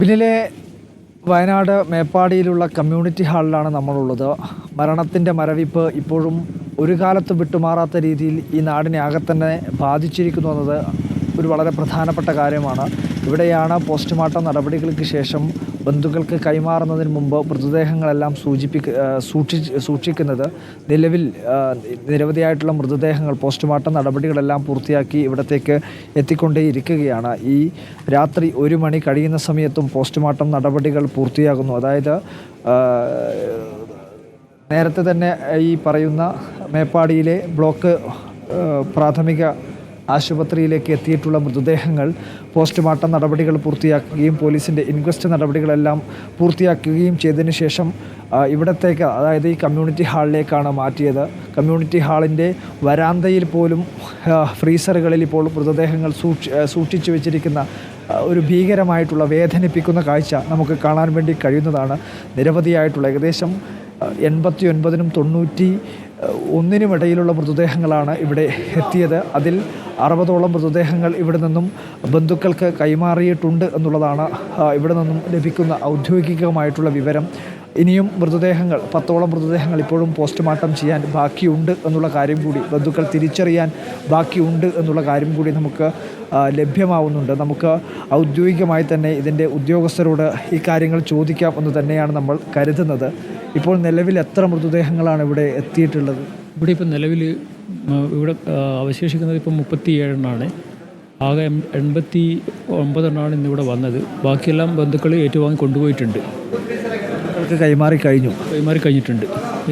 പിന്നിലെ വയനാട് മേപ്പാടിയിലുള്ള കമ്മ്യൂണിറ്റി ഹാളിലാണ് നമ്മളുള്ളത്. മരണത്തിന്റെ മരവിപ്പ് ഇപ്പോഴും ഒരു കാലത്ത് വിട്ടുമാറാത്ത രീതിയിൽ ഈ നാടിനെ ആകെ ബാധിച്ചിരിക്കുന്നു എന്നത് ഒരു വളരെ പ്രധാനപ്പെട്ട കാര്യമാണ്. ഇവിടെയാണ് പോസ്റ്റ്മോർട്ടം നടപടികൾക്ക് ശേഷം ബന്ധുക്കൾക്ക് കൈമാറുന്നതിന് മുമ്പ് മൃതദേഹങ്ങളെല്ലാം സൂചിപ്പിക്ക സൂക്ഷി സൂക്ഷിക്കുന്നത് നിലവിൽ നിരവധിയായിട്ടുള്ള മൃതദേഹങ്ങൾ പോസ്റ്റ്മോർട്ടം നടപടികളെല്ലാം പൂർത്തിയാക്കി ഇവിടത്തേക്ക് എത്തിക്കൊണ്ടേയിരിക്കുകയാണ്. ഈ രാത്രി ഒരു മണി കഴിയുന്ന സമയത്തും പോസ്റ്റ്മോർട്ടം നടപടികൾ പൂർത്തിയാകുന്നു. അതായത് നേരത്തെ തന്നെ ഈ പറയുന്ന മേപ്പാടിയിലെ ബ്ലോക്ക് പ്രാഥമിക ആശുപത്രിയിലേക്ക് എത്തിയിട്ടുള്ള മൃതദേഹങ്ങൾ പോസ്റ്റ്മോർട്ടം നടപടികൾ പൂർത്തിയാക്കുകയും പോലീസിന്റെ ഇൻക്വസ്റ്റ് നടപടികളെല്ലാം പൂർത്തിയാക്കുകയും ചെയ്തതിന് ശേഷം ഇവിടത്തേക്ക് അതായത് ഈ കമ്മ്യൂണിറ്റി ഹാളിലേക്കാണ് മാറ്റിയത്. കമ്മ്യൂണിറ്റി ഹാളിന്റെ വരാന്തയിൽ പോലും ഫ്രീസറുകളിൽ ഇപ്പോൾ മൃതദേഹങ്ങൾ സൂക്ഷി സൂക്ഷിച്ചു വെച്ചിരിക്കുന്ന ഒരു ഭീകരമായിട്ടുള്ള വേദനിപ്പിക്കുന്ന കാഴ്ച നമുക്ക് കാണാൻ വേണ്ടി കഴിയുന്നതാണ്. നിരവധിയായിട്ടുള്ള ഏകദേശം എൺപത്തി ഒൻപതിനും തൊണ്ണൂറ്റി ഒന്നിനുമിടയിലുള്ള മൃതദേഹങ്ങളാണ് ഇവിടെ എത്തിയത്. അതിൽ അറുപതോളം മൃതദേഹങ്ങൾ ഇവിടെ നിന്നും ബന്ധുക്കൾക്ക് കൈമാറിയിട്ടുണ്ട് എന്നുള്ളതാണ് ഇവിടെ നിന്നും ലഭിക്കുന്ന ഔദ്യോഗികമായിട്ടുള്ള വിവരം. ഇനിയും മൃതദേഹങ്ങൾ പത്തോളം മൃതദേഹങ്ങൾ ഇപ്പോഴും പോസ്റ്റ്മോർട്ടം ചെയ്യാൻ ബാക്കിയുണ്ട് എന്നുള്ള കാര്യം കൂടി ബന്ധുക്കൾ തിരിച്ചറിയാൻ ബാക്കിയുണ്ട് എന്നുള്ള കാര്യം കൂടി നമുക്ക് ലഭ്യമാവുന്നുണ്ട്. നമുക്ക് ഔദ്യോഗികമായി തന്നെ ഇതിന്റെ ഉദ്യോഗസ്ഥരോട് ഈ കാര്യങ്ങൾ ചോദിക്കാം എന്ന് തന്നെയാണ് നമ്മൾ കരുതുന്നത്. ഇപ്പോൾ നിലവിൽ എത്ര മൃതദേഹങ്ങളാണ് ഇവിടെ എത്തിയിട്ടുള്ളത്? ഇവിടെ ഇപ്പോൾ നിലവിൽ ഇവിടെ അവശേഷിക്കുന്നത് ഇപ്പം മുപ്പത്തി ഏഴെണ്ണമാണ് ആകെ എൺപത്തി ഒമ്പതെണ്ണമാണ് ഇന്നിവിടെ വന്നത്. ബാക്കിയെല്ലാം ബന്ധുക്കൾ ഏറ്റുവാങ്ങി കൊണ്ടുപോയിട്ടുണ്ട്. കൈമാറി കഴിഞ്ഞു. കൈമാറി കഴിഞ്ഞിട്ടുണ്ട്.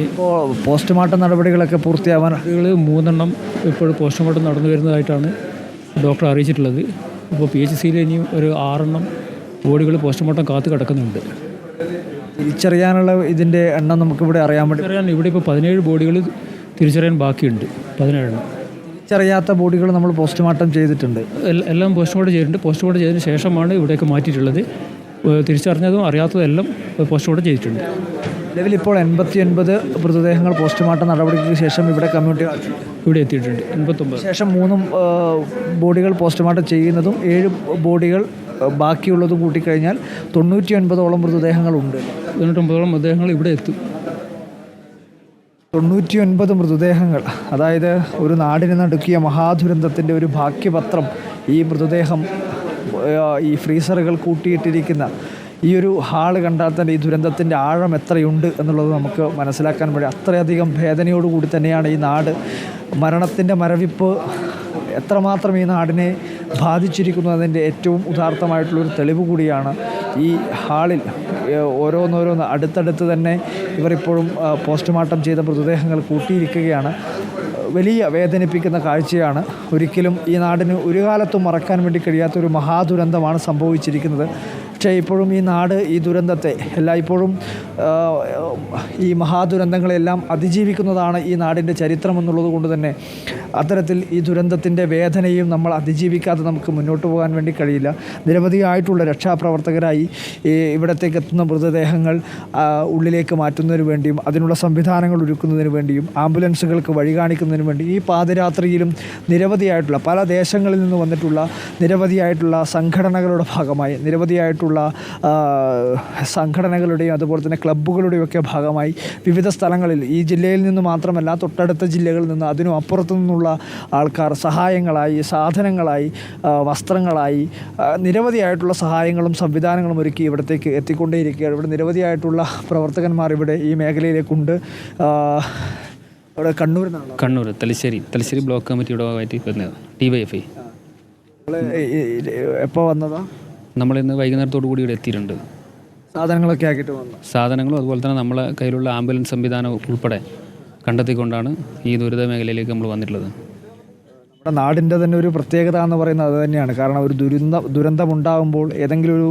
ഇപ്പോൾ പോസ്റ്റ്മോർട്ടം നടപടികളൊക്കെ പൂർത്തിയാവാൻ ആളുകൾ മൂന്നെണ്ണം ഇപ്പോൾ പോസ്റ്റ്മോർട്ടം നടന്നു വരുന്നതായിട്ടാണ് ഡോക്ടർ അറിയിച്ചിട്ടുള്ളത്. ഇപ്പോൾ പി എച്ച് സിയിൽ ഇനിയും ഒരു ആറെണ്ണം ബോഡികൾ പോസ്റ്റ്മോർട്ടം കാത്തു കിടക്കുന്നുണ്ട്. തിരിച്ചറിയാനുള്ള ഇതിന്റെ എണ്ണം നമുക്കിവിടെ അറിയാൻ വേണ്ടി അറിയാൻ ഇവിടെ ഇപ്പോൾ പതിനേഴ് ബോഡികൾ തിരിച്ചറിയാൻ ബാക്കിയുണ്ട്. പതിനേഴെണ്ണം. തിരിച്ചറിയാത്ത ബോഡികൾ നമ്മൾ പോസ്റ്റ്മോർട്ടം ചെയ്തിട്ടുണ്ട്. എല്ലാം പോസ്റ്റ്മോർട്ടം ചെയ്തിട്ടുണ്ട്. പോസ്റ്റ്മോർട്ടം ചെയ്തതിന് ശേഷമാണ് ഇവിടേക്ക് മാറ്റിയിട്ടുള്ളത്. തിരിച്ചറിഞ്ഞതും അറിയാത്തതും എല്ലാം പോസ്റ്റ്മോർട്ടം ചെയ്തിട്ടുണ്ട്. നിലവിൽ ഇപ്പോൾ എൺപത്തി ഒൻപത് മൃതദേഹങ്ങൾ പോസ്റ്റ്മോർട്ടം നടപടിക്ക് ശേഷം ഇവിടെ കമ്മ്യൂണിറ്റി ഇവിടെ എത്തിയിട്ടുണ്ട്. എൺപത്തൊമ്പത്. ശേഷം മൂന്നും ബോഡികൾ പോസ്റ്റ്മോർട്ടം ചെയ്യുന്നതും ഏഴ് ബോഡികൾ ബാക്കിയുള്ളതും കൂട്ടിക്കഴിഞ്ഞാൽ തൊണ്ണൂറ്റി ഒൻപതോളം മൃതദേഹങ്ങളുണ്ട്. തൊണ്ണൂറ്റൊമ്പതോളം മൃതദേഹങ്ങൾ ഇവിടെ എത്തും. തൊണ്ണൂറ്റി ഒൻപത് മൃതദേഹങ്ങൾ അതായത് ഒരു നാടിനെ നടുക്കിയ മഹാദുരന്തത്തിന്റെ ഒരു ഭാഗ്യപത്രം ഈ മൃതദേഹം ഈ ഫ്രീസറുകൾ കൂട്ടിയിട്ടിരിക്കുന്ന ഈ ഒരു ഹാൾ കണ്ടാൽ തന്നെ ഈ ദുരന്തത്തിന്റെ ആഴം എത്രയുണ്ട് എന്നുള്ളത് നമുക്ക് മനസ്സിലാക്കാൻ വേണ്ടി അത്രയധികം ഭേദനയോടുകൂടി തന്നെയാണ് ഈ നാട് മരണത്തിന്റെ മരവിപ്പ് എത്രമാത്രം ഈ നാടിനെ ബാധിച്ചിരിക്കുന്നു അതിന്റെ ഏറ്റവും ഉദാർത്ഥമായിട്ടുള്ളൊരു തെളിവ് കൂടിയാണ് ഈ ഹാളിൽ ഓരോന്നോരോന്ന് അടുത്തടുത്ത് തന്നെ ഇവരിപ്പോഴും പോസ്റ്റ്മോർട്ടം ചെയ്ത മൃതദേഹങ്ങൾ കൂട്ടിയിരിക്കുകയാണ്. വലിയ വേദനിപ്പിക്കുന്ന കാഴ്ചയാണ്. ഒരിക്കലും ഈ നാടിന് ഒരു കാലത്തും മറക്കാൻ വേണ്ടി കഴിയാത്തൊരു മഹാദുരന്തമാണ് സംഭവിച്ചിരിക്കുന്നത്. പക്ഷേ ഇപ്പോഴും ഈ നാട് ഈ ദുരന്തത്തെ എല്ലായ്പ്പോഴും ഈ മഹാദുരന്തങ്ങളെല്ലാം അതിജീവിക്കുന്നതാണ് ഈ നാടിന്റെ ചരിത്രം എന്നുള്ളത് കൊണ്ട് തന്നെ അത്തരത്തിൽ ഈ ദുരന്തത്തിന്റെ വേദനയും നമ്മൾ അതിജീവിക്കാതെ നമുക്ക് മുന്നോട്ട് പോകാൻ വേണ്ടി കഴിയില്ല. നിരവധിയായിട്ടുള്ള രക്ഷാപ്രവർത്തകരായി ഇവിടത്തേക്ക് എത്തുന്ന മൃതദേഹങ്ങൾ ഉള്ളിലേക്ക് മാറ്റുന്നതിന് വേണ്ടിയും അതിനുള്ള സംവിധാനങ്ങൾ ഒരുക്കുന്നതിന് വേണ്ടിയും ആംബുലൻസുകൾക്ക് വഴി കാണിക്കുന്നതിന് വേണ്ടി ഈ പാതിരാത്രിയിലും നിരവധിയായിട്ടുള്ള പല ദേശങ്ങളിൽ നിന്ന് വന്നിട്ടുള്ള നിരവധിയായിട്ടുള്ള സംഘടനകളുടെ ഭാഗമായി നിരവധിയായിട്ടുള്ള ആ, സംഘടനകളുടെയും അതുപോലെ തന്നെ ക്ലബ്ബുകളുടെയും ഒക്കെ ഭാഗമായി വിവിധ സ്ഥലങ്ങളിൽ ഈ ജില്ലയിൽ നിന്ന് മാത്രമല്ല തൊട്ടടുത്ത ജില്ലകളിൽ നിന്ന് അതിനും അപ്പുറത്തു നിന്നുള്ള ആൾക്കാർ സഹായങ്ങളായി സാധനങ്ങളായി വസ്ത്രങ്ങളായി നിരവധിയായിട്ടുള്ള സഹായങ്ങളും സംവിധാനങ്ങളും ഒരുക്കി ഇവിടത്തേക്ക് എത്തിക്കൊണ്ടേയിരിക്കുകയാണ്. ഇവിടെ നിരവധിയായിട്ടുള്ള പ്രവർത്തകന്മാർ ഇവിടെ ഈ മേഖലയിലേക്കുണ്ട്. അവിടെ കണ്ണൂർ കണ്ണൂർ തലശ്ശേരി തലശ്ശേരി ബ്ലോക്ക് കമ്മിറ്റിയുടെ ഭാഗമായിട്ട് വരുന്നത് ഡി വൈ എഫ് ഐ. എപ്പോൾ വന്നതാ? നമ്മളിന്ന് വൈകുന്നേരത്തോടു കൂടി ഇവിടെ എത്തിയിട്ടുണ്ട്. സാധനങ്ങളൊക്കെ ആക്കിയിട്ട് വന്നു. സാധനങ്ങളും അതുപോലെ തന്നെ നമ്മളെ കയ്യിലുള്ള ആംബുലൻസ് സംവിധാനം ഉൾപ്പെടെ കണ്ടെത്തിക്കൊണ്ടാണ് ഈ ദുരിത മേഖലയിലേക്ക് നമ്മൾ വന്നിട്ടുള്ളത്. നമ്മുടെ നാടിന്റെ തന്നെ ഒരു പ്രത്യേകത എന്ന് പറയുന്നത് അത് തന്നെയാണ്. കാരണം ഒരു ദുരന്ത ദുരന്തമുണ്ടാകുമ്പോൾ ഏതെങ്കിലും ഒരു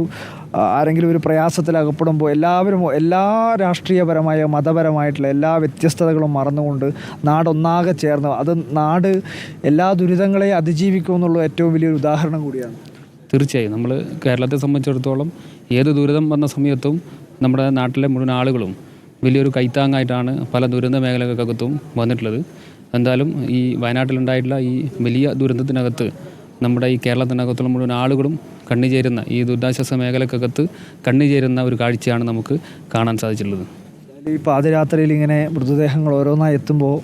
ആരെങ്കിലും ഒരു പ്രയാസത്തിൽ അകപ്പെടുമ്പോൾ എല്ലാവരും എല്ലാ രാഷ്ട്രീയപരമായ മതപരമായിട്ടുള്ള എല്ലാ വ്യത്യസ്തതകളും മറന്നുകൊണ്ട് നാടൊന്നാകെ ചേർന്ന് അത് നാട് എല്ലാ ദുരിതങ്ങളെയും അതിജീവിക്കുമെന്നുള്ള ഏറ്റവും വലിയൊരു ഉദാഹരണം കൂടിയാണ്. തീർച്ചയായും നമ്മൾ കേരളത്തെ സംബന്ധിച്ചിടത്തോളം ഏത് ദുരിതം വന്ന സമയത്തും നമ്മുടെ നാട്ടിലെ മുഴുവൻ ആളുകളും വലിയൊരു കൈത്താങ്ങായിട്ടാണ് പല ദുരന്ത മേഖലകൾക്കകത്തും വന്നിട്ടുള്ളത്. എന്തായാലും ഈ വയനാട്ടിലുണ്ടായിട്ടുള്ള ഈ വലിയ ദുരന്തത്തിനകത്ത് നമ്മുടെ ഈ കേരളത്തിനകത്തുള്ള മുഴുവൻ ആളുകളും കണ്ണുചേരുന്ന ഈ ദുരിതാശ്വാസ മേഖലക്കകത്ത് കണ്ണുചേരുന്ന ഒരു കാഴ്ചയാണ് നമുക്ക് കാണാൻ സാധിച്ചിട്ടുള്ളത്. ഈ പാതിരാത്രിയിൽ ഇങ്ങനെ മൃതദേഹങ്ങൾ ഓരോന്നായി എത്തുമ്പോൾ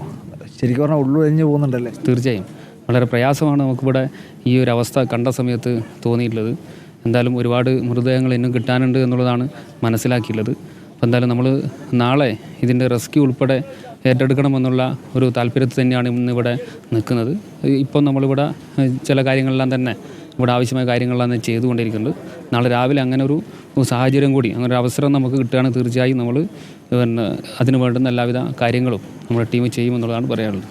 ശരിക്കും പറഞ്ഞാൽ ഉള്ളൊഴിഞ്ഞു പോകുന്നുണ്ടല്ലേ? തീർച്ചയായും. വളരെ പ്രയാസമാണ് നമുക്കിവിടെ ഈ ഒരു അവസ്ഥ കണ്ട സമയത്ത് തോന്നിയിട്ടുള്ളത്. എന്തായാലും ഒരുപാട് മൃതദേഹങ്ങൾ ഇന്നും കിട്ടാനുണ്ട് എന്നുള്ളതാണ് മനസ്സിലാക്കിയിട്ടുള്ളത്. അപ്പോൾ എന്തായാലും നമ്മൾ നാളെ ഇതിന്റെ റെസ്ക്യൂ ഉൾപ്പെടെ ഏറ്റെടുക്കണമെന്നുള്ള ഒരു താല്പര്യത്തിൽ തന്നെയാണ് ഇന്നിവിടെ നിൽക്കുന്നത്. ഇപ്പം നമ്മളിവിടെ ചില കാര്യങ്ങളെല്ലാം തന്നെ ഇവിടെ ആവശ്യമായ കാര്യങ്ങളെല്ലാം തന്നെ ചെയ്തുകൊണ്ടിരിക്കുന്നുണ്ട്. നാളെ രാവിലെ അങ്ങനെ ഒരു സാഹചര്യം കൂടി അങ്ങനെ ഒരു അവസരം നമുക്ക് കിട്ടുകയാണെങ്കിൽ തീർച്ചയായും നമ്മൾ പിന്നെ അതിന് വേണ്ടുന്ന എല്ലാവിധ കാര്യങ്ങളും നമ്മുടെ ടീം ചെയ്യുമെന്നുള്ളതാണ് പറയാനുള്ളത്.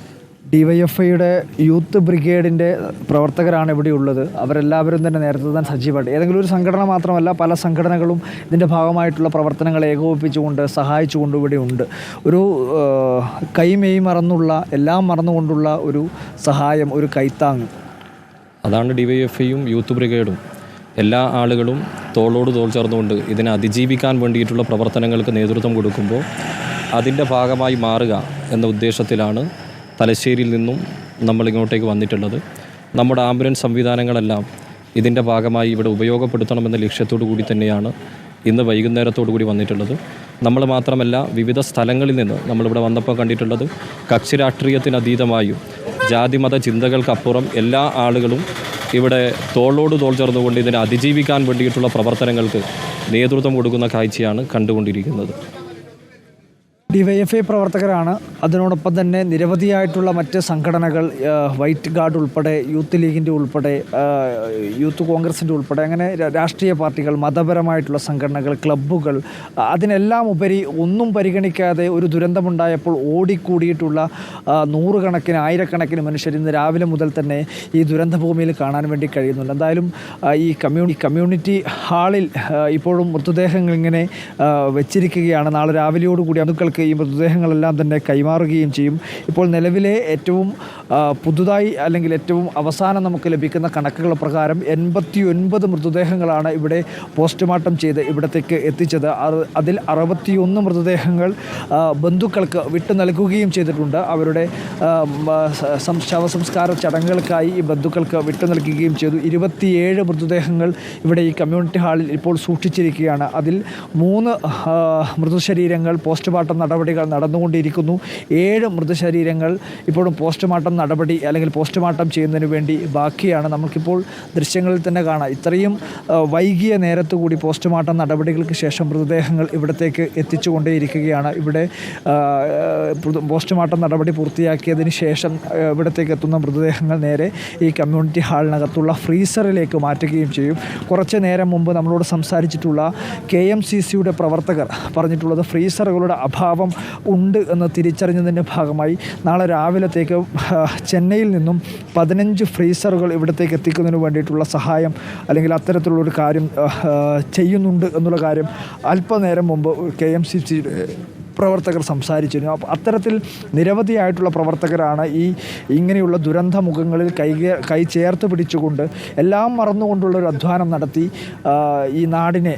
ഡിവൈഎഫ്ഐയുടെ യൂത്ത് ബ്രിഗേഡിന്റെ പ്രവർത്തകരാണ് ഇവിടെ ഉള്ളത്. അവരെല്ലാവരും തന്നെ നേരത്തെ തന്നെ സജീവമായിട്ട്. ഏതെങ്കിലും ഒരു സംഘടന മാത്രമല്ല പല സംഘടനകളും ഇതിന്റെ ഭാഗമായിട്ടുള്ള പ്രവർത്തനങ്ങൾ ഏകോപിപ്പിച്ചുകൊണ്ട് സഹായിച്ചുകൊണ്ട് ഇവിടെ ഉണ്ട്. ഒരു കൈമെയ് മറന്നുള്ള എല്ലാം മറന്നുകൊണ്ടുള്ള ഒരു സഹായം ഒരു കൈത്താങ് അതാണ് ഡിവൈഎഫ്ഐയും യൂത്ത് ബ്രിഗേഡും. എല്ലാ ആളുകളും തോളോട് തോൾ ചേർന്നുകൊണ്ട് ഇതിനെ അതിജീവിക്കാൻ വേണ്ടിയിട്ടുള്ള പ്രവർത്തനങ്ങൾക്ക് നേതൃത്വം കൊടുക്കുമ്പോൾ അതിന്റെ ഭാഗമായി മാറുക എന്ന ഉദ്ദേശത്തിലാണ് തലശ്ശേരിയിൽ നിന്നും നമ്മൾ ഇങ്ങോട്ടേക്ക് വന്നിട്ടുള്ളത്. നമ്മുടെ ആംബുലൻസ് സംവിധാനങ്ങളെല്ലാം ഇതിന്റെ ഭാഗമായി ഇവിടെ ഉപയോഗപ്പെടുത്തണമെന്ന ലക്ഷ്യത്തോടു കൂടി തന്നെയാണ് ഇന്ന് വൈകുന്നേരത്തോടു കൂടി വന്നിട്ടുള്ളത്. നമ്മൾ മാത്രമല്ല വിവിധ സ്ഥലങ്ങളിൽ നിന്ന് നമ്മളിവിടെ വന്നപ്പോൾ കണ്ടിട്ടുള്ളത് കക്ഷി രാഷ്ട്രീയത്തിനതീതമായും ജാതിമത ചിന്തകൾക്കപ്പുറം എല്ലാ ആളുകളും ഇവിടെ തോളോട് തോൾ ചേർന്നുകൊണ്ട് ഇതിനെ അതിജീവിക്കാൻ വേണ്ടിയിട്ടുള്ള പ്രവർത്തനങ്ങൾക്ക് നേതൃത്വം കൊടുക്കുന്ന കാഴ്ചയാണ് കണ്ടുകൊണ്ടിരിക്കുന്നത്. ഡിവൈഎഫ്ഐ പ്രവർത്തകരാണ്. അതിനോടൊപ്പം തന്നെ നിരവധിയായിട്ടുള്ള മറ്റ് സംഘടനകൾ വൈറ്റ് ഗാർഡ് ഉൾപ്പെടെ യൂത്ത് ലീഗിന്റെ ഉൾപ്പെടെ യൂത്ത് കോൺഗ്രസിന്റെ ഉൾപ്പെടെ അങ്ങനെ രാഷ്ട്രീയ പാർട്ടികൾ മതപരമായിട്ടുള്ള സംഘടനകൾ ക്ലബ്ബുകൾ അതിനെല്ലാം ഉപരി ഒന്നും പരിഗണിക്കാതെ ഒരു ദുരന്തമുണ്ടായപ്പോൾ ഓടിക്കൂടിയിട്ടുള്ള നൂറുകണക്കിന് ആയിരക്കണക്കിന് മനുഷ്യർ ഇന്ന് രാവിലെ മുതൽ തന്നെ ഈ ദുരന്തഭൂമിയിൽ കാണാൻ വേണ്ടി കഴിയുന്നുണ്ട്. എന്തായാലും ഈ കമ്മ്യൂണി കമ്മ്യൂണിറ്റി ഹാളിൽ ഇപ്പോഴും മൃതദേഹങ്ങൾ ഇങ്ങനെ വെച്ചിരിക്കുകയാണ്. നാളെ രാവിലെയോടുകൂടി ബന്ധുക്കൾക്ക് ഈ മൃതദേഹങ്ങളെല്ലാം തന്നെ കൈമാറുകയും ചെയ്യും. ഇപ്പോൾ നിലവിലെ ഏറ്റവും പുതുതായി അല്ലെങ്കിൽ ഏറ്റവും അവസാനം നമുക്ക് ലഭിക്കുന്ന കണക്കുകൾ പ്രകാരം എൺപത്തി ഒൻപത് മൃതദേഹങ്ങളാണ് ഇവിടെ പോസ്റ്റ്മോർട്ടം ചെയ്ത് ഇവിടത്തേക്ക് എത്തിച്ചത്. അതിൽ അറുപത്തിയൊന്ന് മൃതദേഹങ്ങൾ ബന്ധുക്കൾക്ക് വിട്ടു നൽകുകയും ചെയ്തിട്ടുണ്ട്. അവരുടെ ശവസംസ്കാര ചടങ്ങുകൾക്കായി ഈ ബന്ധുക്കൾക്ക് വിട്ടു നൽകുകയും ചെയ്തു. ഇരുപത്തിയേഴ് മൃതദേഹങ്ങൾ ഇവിടെ ഈ കമ്മ്യൂണിറ്റി ഹാളിൽ ഇപ്പോൾ സൂക്ഷിച്ചിരിക്കുകയാണ്. അതിൽ മൂന്ന് മൃതശരീരങ്ങൾ പോസ്റ്റ്മോർട്ടം നടപടികൾ നടന്നുകൊണ്ടിരിക്കുന്നു. ഏഴ് മൃതശരീരങ്ങൾ ഇപ്പോഴും പോസ്റ്റ്മോർട്ടം നടപടി അല്ലെങ്കിൽ പോസ്റ്റ്മോർട്ടം ചെയ്യുന്നതിന് വേണ്ടി ബാക്കിയാണ്. നമുക്കിപ്പോൾ ദൃശ്യങ്ങളിൽ തന്നെ കാണാം. ഇത്രയും വൈകിയ നേരത്തു കൂടി പോസ്റ്റ്മോർട്ടം നടപടികൾക്ക് ശേഷം മൃതദേഹങ്ങൾ ഇവിടത്തേക്ക് എത്തിച്ചുകൊണ്ടേയിരിക്കുകയാണ്. ഇവിടെ പോസ്റ്റ്മോർട്ടം നടപടി പൂർത്തിയാക്കിയതിന് ശേഷം ഇവിടത്തേക്ക് എത്തുന്ന മൃതദേഹങ്ങൾ നേരെ ഈ കമ്മ്യൂണിറ്റി ഹാളിനകത്തുള്ള ഫ്രീസറിലേക്ക് മാറ്റുകയും ചെയ്യും. കുറച്ച് നേരം മുമ്പ് നമ്മളോട് സംസാരിച്ചിട്ടുള്ള കെ എം സി സിയുടെ പ്രവർത്തകർ പറഞ്ഞിട്ടുള്ളത് ഫ്രീസറുകളുടെ അഭാവം ഉണ്ട് എന്ന് തിരിച്ചറിഞ്ഞതിന്റെ ഭാഗമായി നാളെ രാവിലത്തേക്ക് ചെന്നൈയിൽ നിന്നും പതിനഞ്ച് ഫ്രീസറുകൾ ഇവിടത്തേക്ക് എത്തിക്കുന്നതിന് വേണ്ടിയിട്ടുള്ള സഹായം അല്ലെങ്കിൽ അത്തരത്തിലുള്ളൊരു കാര്യം ചെയ്യുന്നുണ്ട് എന്നുള്ള കാര്യം അല്പനേരം മുമ്പ് കെ എം സി സി പ്രവർത്തകർ സംസാരിച്ചിരുന്നു. അപ്പോൾ അത്തരത്തിൽ നിരവധിയായിട്ടുള്ള പ്രവർത്തകരാണ് ഈ ഇങ്ങനെയുള്ള ദുരന്ത മുഖങ്ങളിൽ കൈ കൈ ചേർത്ത് പിടിച്ചുകൊണ്ട് എല്ലാം മറന്നുകൊണ്ടുള്ള ഒരു അധ്വാനം നടത്തി ഈ നാടിനെ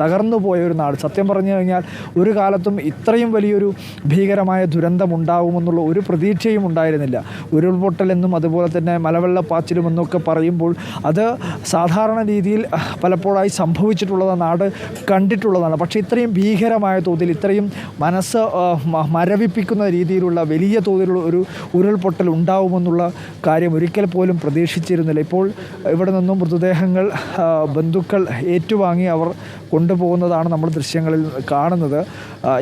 തകർന്നു പോയ ഒരു നാട്. സത്യം പറഞ്ഞു കഴിഞ്ഞാൽ ഒരു കാലത്തും ഇത്രയും വലിയൊരു ഭീകരമായ ദുരന്തം ഉണ്ടാകുമെന്നുള്ള ഒരു പ്രതീക്ഷയും ഉണ്ടായിരുന്നില്ല. ഉരുൾപൊട്ടലെന്നും അതുപോലെ തന്നെ മലവെള്ളപ്പാച്ചിലും എന്നൊക്കെ പറയുമ്പോൾ അത് സാധാരണ രീതിയിൽ പലപ്പോഴായി സംഭവിച്ചിട്ടുള്ളത് നാട് കണ്ടിട്ടുള്ളതാണ്. പക്ഷേ ഇത്രയും ഭീകരമായ തോതിൽ ഇത്രയും മനസ്സ് മരവിപ്പിക്കുന്ന രീതിയിലുള്ള വലിയ തോതിലുള്ള ഒരു ഉരുൾപൊട്ടൽ ഉണ്ടാവുമെന്നുള്ള കാര്യം ഒരിക്കൽ പോലും പ്രതീക്ഷിച്ചിരുന്നില്ല. ഇപ്പോൾ ഇവിടെ നിന്നും മൃതദേഹങ്ങൾ ബന്ധുക്കൾ ഏറ്റുവാങ്ങി അവർ കൊണ്ടുപോകുന്നതാണ് നമ്മൾ ദൃശ്യങ്ങളിൽ കാണുന്നത്.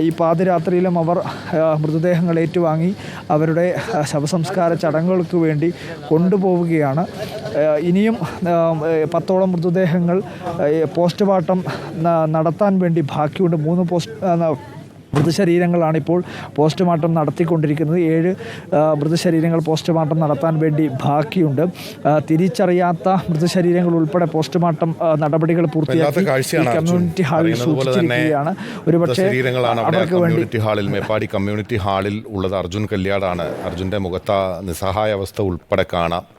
ഈ പാതിരാത്രിയിലും അവർ മൃതദേഹങ്ങൾ ഏറ്റുവാങ്ങി അവരുടെ ശവസംസ്കാര ചടങ്ങുകൾക്ക് വേണ്ടി കൊണ്ടുപോവുകയാണ്. ഇനിയും പത്തോളം മൃതദേഹങ്ങൾ പോസ്റ്റ്മോർട്ടം നടത്താൻ വേണ്ടി ബാക്കിയുണ്ട്. മൂന്ന് പോസ്റ്റ് ആ, മൃതശരീരങ്ങളാണ് ഇപ്പോൾ പോസ്റ്റ്മോർട്ടം നടത്തിക്കൊണ്ടിരിക്കുന്നത്. ഏഴ് മൃതശരീരങ്ങൾ പോസ്റ്റ്മോർട്ടം നടത്താൻ വേണ്ടി ബാക്കിയുണ്ട്. തിരിച്ചറിയാത്ത മൃതശരീരങ്ങൾ ഉൾപ്പെടെ പോസ്റ്റ്മോർട്ടം നടപടികൾ പൂർത്തിയാക്കി. കമ്മ്യൂണിറ്റി ഹാളിൽ സൂക്ഷിച്ചിരിക്കുകയാണ്. ഒരുപക്ഷെ അവർക്ക് വേണ്ടി ഹാളിൽ മേപ്പാടി കമ്മ്യൂണിറ്റി ഹാളിൽ ഉള്ളത് അർജുൻ കല്യാടാണ്. അർജുന്റെ മുഖത്ത നിസ്സഹായ അവസ്ഥ ഉൾപ്പെടെ കാണാം.